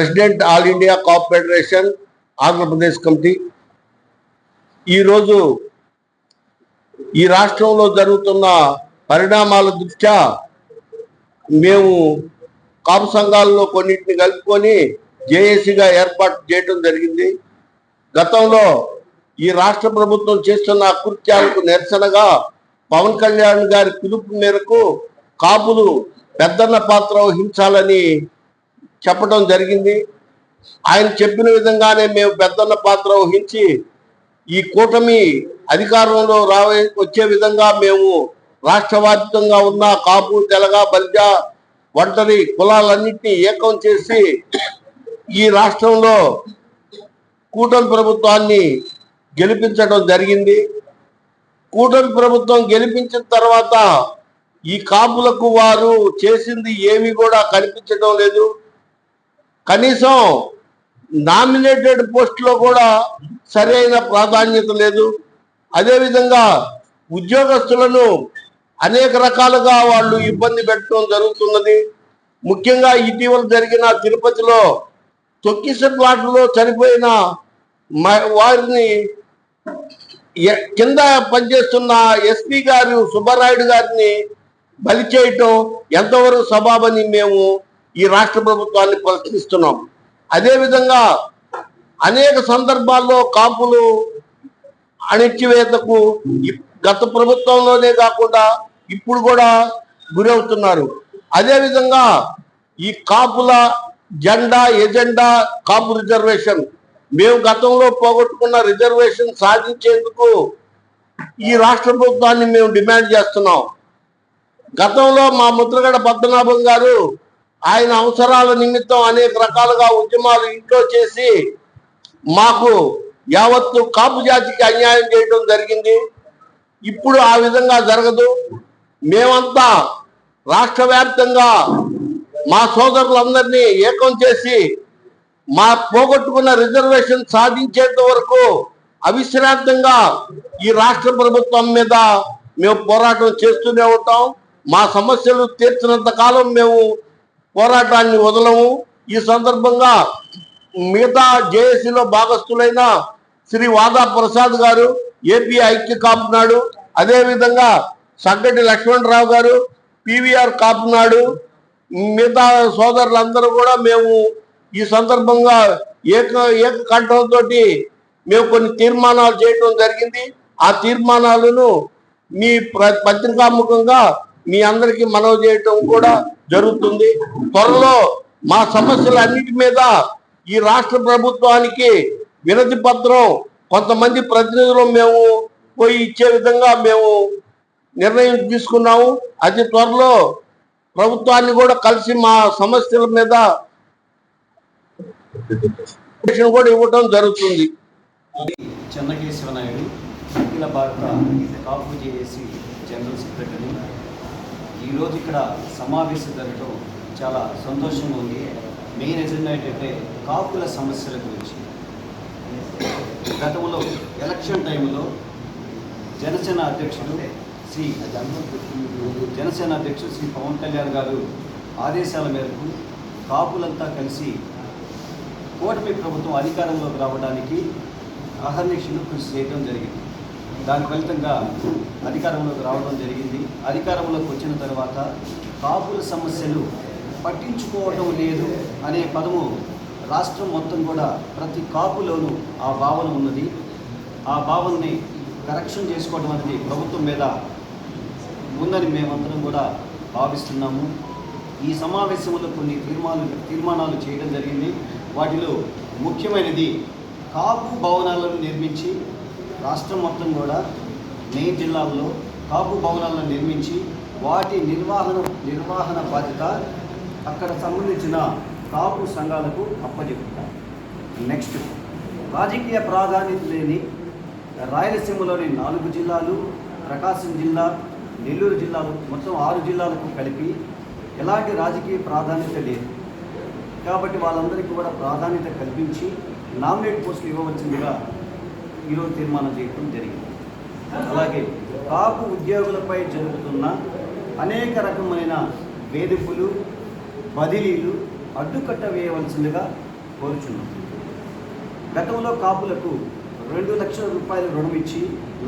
President all India cap federation Andhra Pradesh committee. ఈరోజు ఈ రాష్ట్రంలో జరుగుతున్న పరిణామాల దృష్ట్యా మేము కాపు సంఘాలలో కొన్నింటిని కలుపుకొని జేఏసీగా ఏర్పాటు చేయడం జరిగింది. గతంలో ఈ రాష్ట్ర ప్రభుత్వం చేస్తున్న అకృత్యాలకు నిరసనగా పవన్ కళ్యాణ్ గారి పిలుపు మేరకు కాపులు పెద్దన్న పాత్ర వహించాలని చెప్పడం జరిగింది. ఆయన చెప్పిన విధంగానే మేము పెద్దన్న పాత్ర వహించి ఈ కూటమి అధికారంలో రావే వచ్చే విధంగా మేము రాష్ట్ర ఉన్న కాపు తెలగ బలిజ ఒంటరి కులాలన్నింటినీ ఏకం చేసి ఈ రాష్ట్రంలో కూటమి ప్రభుత్వాన్ని గెలిపించడం జరిగింది. కూటమి ప్రభుత్వం గెలిపించిన తర్వాత ఈ కాపులకు వారు చేసింది ఏమీ కూడా కనిపించడం లేదు. కనీసం నామినేటెడ్ పోస్టులో కూడా సరైన ప్రాధాన్యత లేదు. అదేవిధంగా ఉద్యోగస్తులను అనేక రకాలుగా వాళ్ళు ఇబ్బంది పెట్టడం జరుగుతున్నది. ముఖ్యంగా ఇటీవల జరిగిన తిరుపతిలో తొక్కిస ప్లాట్లో చనిపోయిన మ- వారిని ఎ- కింద పనిచేస్తున్న ఎస్పీ గారు సుబ్బరాయుడు గారిని బలి చేయటం ఎంతవరకు సబాబని మేము ఈ రాష్ట్ర ప్రభుత్వాన్ని ప్రశ్నిస్తున్నాం అదేవిధంగా అనేక సందర్భాల్లో కాపులు అణిచివేతకు గత ప్రభుత్వంలోనే కాకుండా ఇప్పుడు కూడా గురవుతున్నారు అదేవిధంగా ఈ కాపుల జెండా ఎజెండా కాపు రిజర్వేషన్. మేము గతంలో పోగొట్టుకున్న రిజర్వేషన్ సాధించేందుకు ఈ రాష్ట్ర ప్రభుత్వాన్ని మేము డిమాండ్ చేస్తున్నాం. గతంలో మా ముద్రగడ పద్మనాభం గారు ఆయన అవసరాల నిమిత్తం అనేక రకాలుగా ఉద్యమాలు ఇంట్లో చేసి మాకు యావత్తు కాపు జాతికి అన్యాయం చేయడం జరిగింది. ఇప్పుడు ఆ విధంగా జరగదు. మేమంతా రాష్ట్ర వ్యాప్తంగా మా సోదరులందరినీ ఏకం చేసి మా పోగొట్టుకున్న రిజర్వేషన్ సాధించేంత వరకు అవిశ్రాంతంగా ఈ రాష్ట్ర ప్రభుత్వం మీద మేము పోరాటం చేస్తూనే ఉంటాం. మా సమస్యలు తీర్చినంత కాలం మేము పోరాటాన్ని వదలము. ఈ సందర్భంగా మిగతా జేఏసీలో భాగస్థులైన శ్రీ వాదా ప్రసాద్ గారు ఏపీ ఐక్య కాపునాడు అదేవిధంగా సంగటి లక్ష్మణరావు గారు పివిఆర్ కాపునాడు మిగతా సోదరులందరూ కూడా మేము ఈ సందర్భంగా ఏక ఏకకంఠంతో మేము కొన్ని తీర్మానాలు చేయడం జరిగింది. ఆ తీర్మానాలను మీ ప్ర- పత్రికాముఖంగా మీ అందరికీ మనవి చేయటం కూడా జరుగుతుంది. త్వరలో మా సమస్యలన్నిటి మీద ఈ రాష్ట్ర ప్రభుత్వానికి వినతి పత్రం కొంతమంది ప్రతినిధులు మేము పోయి ఇచ్చే విధంగా మేము నిర్ణయం తీసుకున్నాము. అతి త్వరలో ప్రభుత్వాన్ని కూడా కలిసి మా సమస్యల మీద కూడా ఇవ్వటం జరుగుతుంది. చెన్నకేశవ నాయుడు అఖిల భారత కాపు జేఏసీ జనరల్ సెక్రటరీ. ఈరోజు ఇక్కడ సమావేశం జరగడం చాలా సంతోషంగా ఉంది. మెయిన్ ఎజెండా ఏంటంటే కాపుల సమస్యల గురించి. గతంలో ఎలక్షన్ టైంలో జనసేన అధ్యక్షుడు శ్రీ జనసేన అధ్యక్షుడు శ్రీ పవన్ కళ్యాణ్ గారు ఆదేశాల మేరకు కాపులంతా కలిసి కూటమి ప్రభుత్వం అధికారంలోకి రావడానికి అహర్నిశలు కృషి చేయడం జరిగింది. దాని ఫలితంగా అధికారంలోకి రావడం జరిగింది. అధికారంలోకి వచ్చిన తర్వాత కాపుల సమస్యలు పట్టించుకోవడం లేదు అనే పదము రాష్ట్రం మొత్తం కూడా ప్రతి కాపులోనూ ఆ భావన ఉన్నది. ఆ భావనని కరెక్షన్ చేసుకోవడం అనేది ప్రభుత్వం మీద ఉందని మేమందరం కూడా భావిస్తున్నాము. ఈ సమావేశంలో కొన్ని తీర్మానాలు తీర్మానాలు చేయడం జరిగింది. వాటిలో ముఖ్యమైనది కాపు భవనాలను నిర్మించి రాష్ట్రం మొత్తం కూడా మెయిన్ జిల్లాల్లో కాపు భవనాలను నిర్మించి వాటి నిర్వహణ నిర్వహణ బాధ్యత అక్కడ సంబంధించిన కాపు సంఘాలకు అప్పచెప్పుతారు నెక్స్ట్ రాజకీయ ప్రాధాన్యత లేని రాయలసీమలోని నాలుగు జిల్లాలు ప్రకాశం జిల్లా నెల్లూరు జిల్లాలు మొత్తం ఆరు జిల్లాలకు కలిపి ఎలాంటి రాజకీయ ప్రాధాన్యత లేదు. కాబట్టి వాళ్ళందరికీ కూడా ప్రాధాన్యత కల్పించి నామినేట్ పోస్టులు ఇవ్వవలసిందిగా ఈరోజు తీర్మానం చేయడం జరిగింది. అలాగే కాపు ఉద్యోగులపై జరుగుతున్న అనేక రకమైన వేధింపులు బదిలీలు అడ్డుకట్ట వేయవలసిందిగా కోరుచున్నాం. గతంలో కాపులకు రెండు లక్షల రూపాయల రుణం ఇచ్చి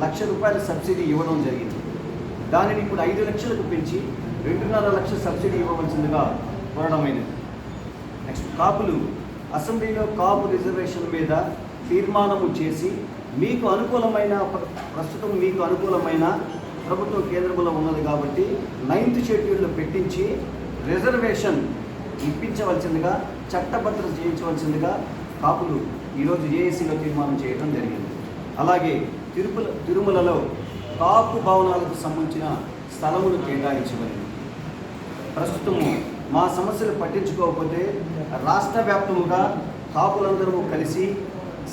లక్ష రూపాయల సబ్సిడీ ఇవ్వడం జరిగింది. దానిని ఇప్పుడు ఐదు లక్షలకు పెంచి రెండున్నర లక్షల సబ్సిడీ ఇవ్వవలసిందిగా కోరడమైనది. నెక్స్ట్ కాపులు అసెంబ్లీలో కాపు రిజర్వేషన్ మీద తీర్మానము చేసి మీకు అనుకూలమైన ప్ర- ప్రస్తుతం మీకు అనుకూలమైన ప్రభుత్వం కేంద్రంలో ఉన్నది కాబట్టి నైన్త్ షెడ్యూల్లో పెట్టించి రిజర్వేషన్ ఇప్పించవలసిందిగా చట్టభద్రత చేయించవలసిందిగా కాపులు ఈరోజు ఏఏసీలో తీర్మానం చేయడం జరిగింది. అలాగే తిరుపల తిరుమలలో కాపు భవనాలకు సంబంధించిన స్థలమును కేటాయించబడింది. ప్రస్తుతము మా సమస్యలు పట్టించుకోకపోతే రాష్ట్ర వ్యాప్తముగా కాపులందరూ కలిసి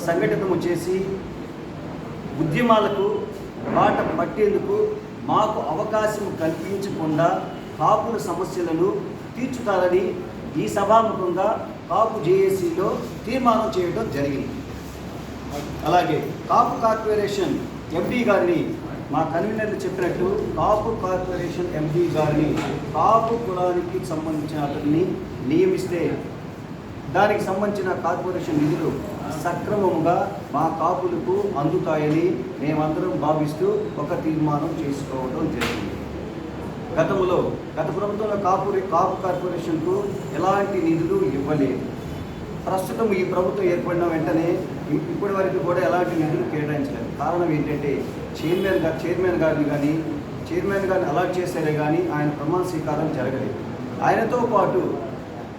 సంఘటితము చేసి ఉద్యమాలకు బాట పట్టేందుకు మాకు అవకాశం కల్పించకుండా కాపుల సమస్యలను తీర్చుతారని ఈ సభాముఖంగా కాపు జేఏసీలో తీర్మానం చేయడం జరిగింది. అలాగే కాపు కార్పొరేషన్ ఎంపీ గారిని మా కన్వీనర్లు చెప్పినట్టు కాపు కార్పొరేషన్ ఎంపీ గారిని కాపు కులానికి సంబంధించిన అతన్ని నియమిస్తే దానికి సంబంధించిన కార్పొరేషన్ నిధులు సక్రమముగా మా కాపులకు అందుతాయని మేమందరం భావిస్తూ ఒక తీర్మానం చేసుకోవడం జరిగింది. గతంలో గత ప్రభుత్వంలో కాపు కాపు కార్పొరేషన్కు ఎలాంటి నిధులు ఇవ్వలేదు. ప్రస్తుతం ఈ ప్రభుత్వం ఏర్పడిన వెంటనే ఇప్పటి వరకు కూడా ఎలాంటి నిధులు కేటాయించలేదు. కారణం ఏంటంటే చైర్మన్ గారు చైర్మన్ గారిని కానీ చైర్మన్ గారిని అలాట్ చేశారే కానీ ఆయన ప్రమాణ స్వీకారం జరగలేదు. ఆయనతో పాటు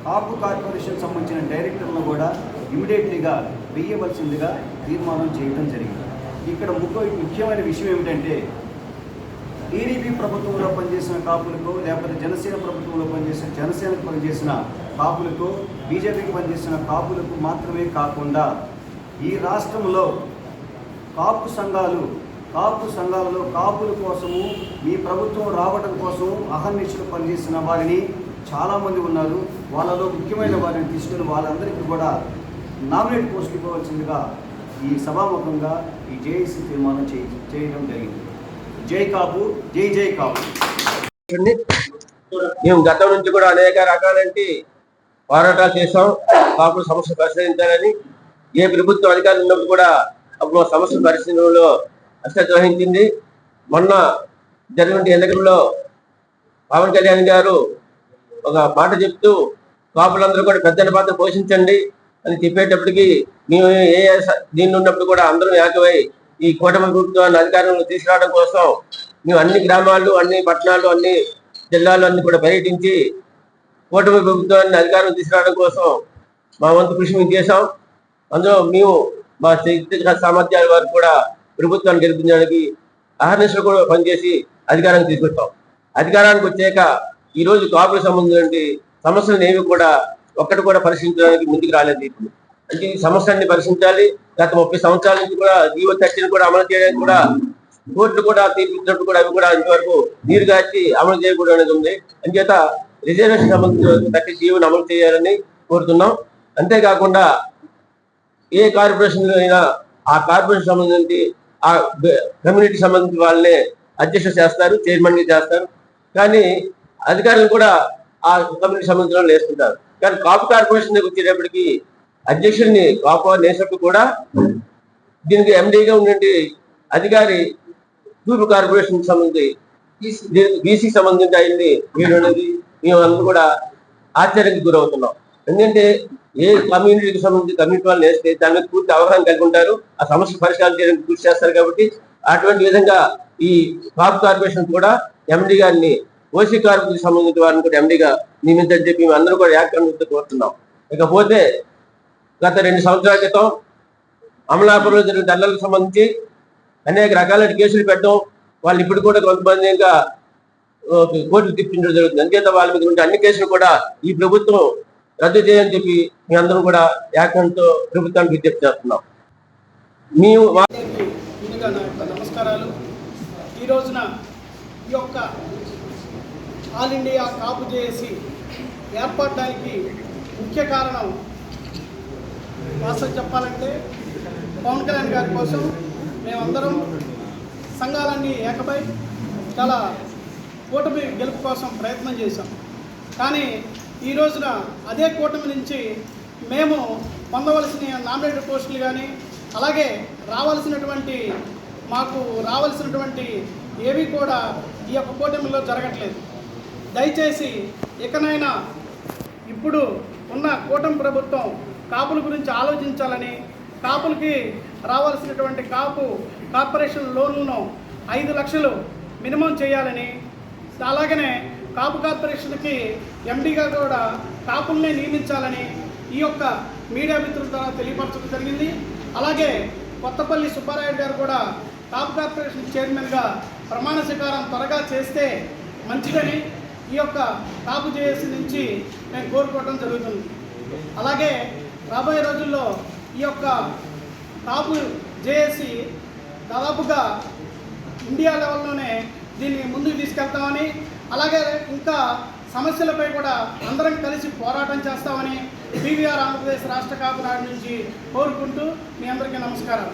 కాపు కార్పొరేషన్ సంబంధించిన డైరెక్టర్లను కూడా ఇమీడియట్లీగా వేయవలసిందిగా తీర్మానం చేయడం జరిగింది. ఇక్కడ ముఖ్య ముఖ్యమైన విషయం ఏమిటంటే టీడీపీ ప్రభుత్వంలో పనిచేసిన కాపులకు లేకపోతే జనసేన ప్రభుత్వంలో పనిచేసిన జనసేనకు పనిచేసిన కాపులకు బీజేపీకి పనిచేసిన కాపులకు మాత్రమే కాకుండా ఈ రాష్ట్రంలో కాపు సంఘాలు కాపు సంఘాలలో కాపుల కోసము మీ ప్రభుత్వం రావడం కోసం అహర్నిశలు పనిచేసిన వారిని చాలామంది ఉన్నారు. వాళ్ళలో ముఖ్యమైన వారిని తీసుకుని వాళ్ళందరికీ కూడా నామినేట్ పోస్ట్ ఇవ్వవలసిందిగా ఈ సభాముఖంగా ఈ జేఏసీ తీర్మానం చేయ చేయడం జరిగింది. జై కాపు జై జై కాపు. మేము గతం నుంచి కూడా అనేక రకాలంటి పోరాటాలు చేసాం కాపుల సమస్య పరిశీలించాలని ఏ ప్రభుత్వం అధికారులు ఉన్నప్పుడు కూడా అప్పుడు సమస్య పరిశీలనలో అశ్రద్ధ వహించింది. మొన్న జరిగిన ఎన్నికల్లో పవన్ కళ్యాణ్ గారు ఒక మాట చెప్తూ కాపులందరూ కూడా పెద్ద పాత్ర పోషించండి. అని చెప్పేటప్పటికి మేము ఏ దీన్ని ఉన్నప్పుడు కూడా అందరం ఏకమై ఈ కూటమి ప్రభుత్వాన్ని అధికారంలో తీసుకురావడం కోసం మేము అన్ని గ్రామాలు అన్ని పట్టణాలు అన్ని జిల్లాలు అన్ని కూడా పర్యటించి కూటమి ప్రభుత్వాన్ని అధికారం తీసుకురావడం కోసం మా వంతు కృషి మేము చేశాం. అందులో మేము మా శక్తి సామర్థ్యాల వారు కూడా ప్రభుత్వాన్ని గెలిపించడానికి అహర్నిశలు కూడా పనిచేసి అధికారానికి తీసుకొస్తాం అధికారానికి వచ్చాక ఈరోజు కాపులకు సంబంధించిన సమస్యలను ఏమి కూడా ఒక్కటి కూడా పరిశీలించడానికి ముందుకు రాలేదు ఇప్పుడు అంటే ఈ సమస్యని పరిశీలించాలి గత ముప్పై సంవత్సరాల నుంచి కూడా జీవో చర్చను కూడా అమలు చేయడానికి కూడా కోర్టులు కూడా తీర్పిచ్చినప్పుడు కూడా అవి కూడా ఇంతవరకు నీరు గార్చి అమలు చేయకూడదు అనేది ఉంది. అంచేత రిజర్వేషన్ సంబంధించిన ప్రతి జీవోని అమలు చేయాలని కోరుతున్నాం. అంతేకాకుండా ఏ కార్పొరేషన్ అయినా ఆ కార్పొరేషన్ సంబంధించి ఆ కమ్యూనిటీ సంబంధించిన వాళ్ళనే అధ్యక్ష చేస్తారు చైర్మన్గా చేస్తారు. కానీ అధికారులు కూడా ఆ కమ్యూనిటీ సంబంధించిన వాళ్ళు వేస్తుంటారు. కానీ కాపు కార్పొరేషన్ దగ్గర వచ్చేటప్పటికి అధ్యక్షుడిని కాపు నేసినప్పుడు కూడా దీనికి ఎండీగా ఉండే అధికారి తూర్పు కార్పొరేషన్ సంబంధించి బీసీ సంబంధించి అయింది వీడు అనేది మేము కూడా ఆశ్చర్యానికి గురవుతున్నాం. ఎందుకంటే ఏ కమ్యూనిటీకి సంబంధించి కమ్యూనిటీ వాళ్ళు వేస్తే దాని మీద పూర్తి అవగాహన కలిగి ఉంటారు. ఆ సమస్య పరిష్కారం చేయడానికి కృషి చేస్తారు కాబట్టి అటువంటి విధంగా ఈ కాపు కార్పొరేషన్ కూడా ఎండి గారిని ఓసీ కార్మికులకు సంబంధించిన వారిని కూడా ఎండిగా నియమించని చెప్పి మేము అందరూ కూడా ఏకంగా కోరుతున్నాం. ఇకపోతే గత రెండు సంవత్సరాల క్రితం అమలాపురంలో జరిగిన దండలకు సంబంధించి అనేక రకాలైన కేసులు పెట్టడం వాళ్ళు ఇప్పుడు కూడా కొంతమంది ఇంకా కోర్టులు తిప్పించడం జరుగుతుంది. అంచేత వాళ్ళ మీద ఉండే అన్ని కేసులు కూడా ఈ ప్రభుత్వం రద్దు చేయని చెప్పి మీ అందరం కూడా ఏకంతో ప్రభుత్వానికి విజ్ఞప్తి చేస్తున్నాం. మేము నమస్కారాలు. ఈ రోజున ఈ యొక్క ఆల్ ఇండియా కాపు చేసి ఏర్పడడానికి ముఖ్య కారణం వాస్తవం చెప్పాలంటే పవన్ కళ్యాణ్ గారి కోసం మేమందరం సంఘాలన్నీ ఏకపై చాలా కూటమి గెలుపు కోసం ప్రయత్నం చేశాం. కానీ ఈ రోజున అదే కూటమి నుంచి మేము పొందవలసిన నామినేటెడ్ పోస్టులు కానీ అలాగే రావాల్సినటువంటి మాకు రావాల్సినటువంటి ఏవి కూడా ఈ యొక్క కూటమిలో జరగట్లేదు. దయచేసి ఇకనైనా ఇప్పుడు ఉన్న కూటమి ప్రభుత్వం కాపుల గురించి ఆలోచించాలని కాపులకి రావాల్సినటువంటి కాపు కార్పొరేషన్ లోన్లను ఐదు లక్షలు మినిమం చేయాలని అలాగనే కాపు కార్పొరేషన్కి ఎండీగా కూడా కాపుల్నే నియమించాలని ఈ యొక్క మీడియా మిత్రుల ద్వారా తెలియపరచడం జరిగింది. అలాగే కొత్తపల్లి సుబ్బారాయుడు గారు కూడా కాపు కార్పొరేషన్ చైర్మన్గా ప్రమాణ స్వీకారం త్వరగా చేస్తే మంచిదని ఈ యొక్క కాపు జేఏసీ నుంచి మేము కోరుకోవడం జరుగుతుంది. అలాగే రాబోయే రోజుల్లో ఈ యొక్క కాపు జేఏసీ దాదాపుగా ఇండియా లెవెల్లోనే దీన్ని ముందుకు తీసుకెళ్తామని అలాగే ఇంకా సమస్యలపై కూడా అందరం కలిసి పోరాటం చేస్తామని బీవీఆర్ ఆంధ్రప్రదేశ్ రాష్ట్ర కాపు నాడు నుంచి కోరుకుంటూ మీ అందరికీ నమస్కారం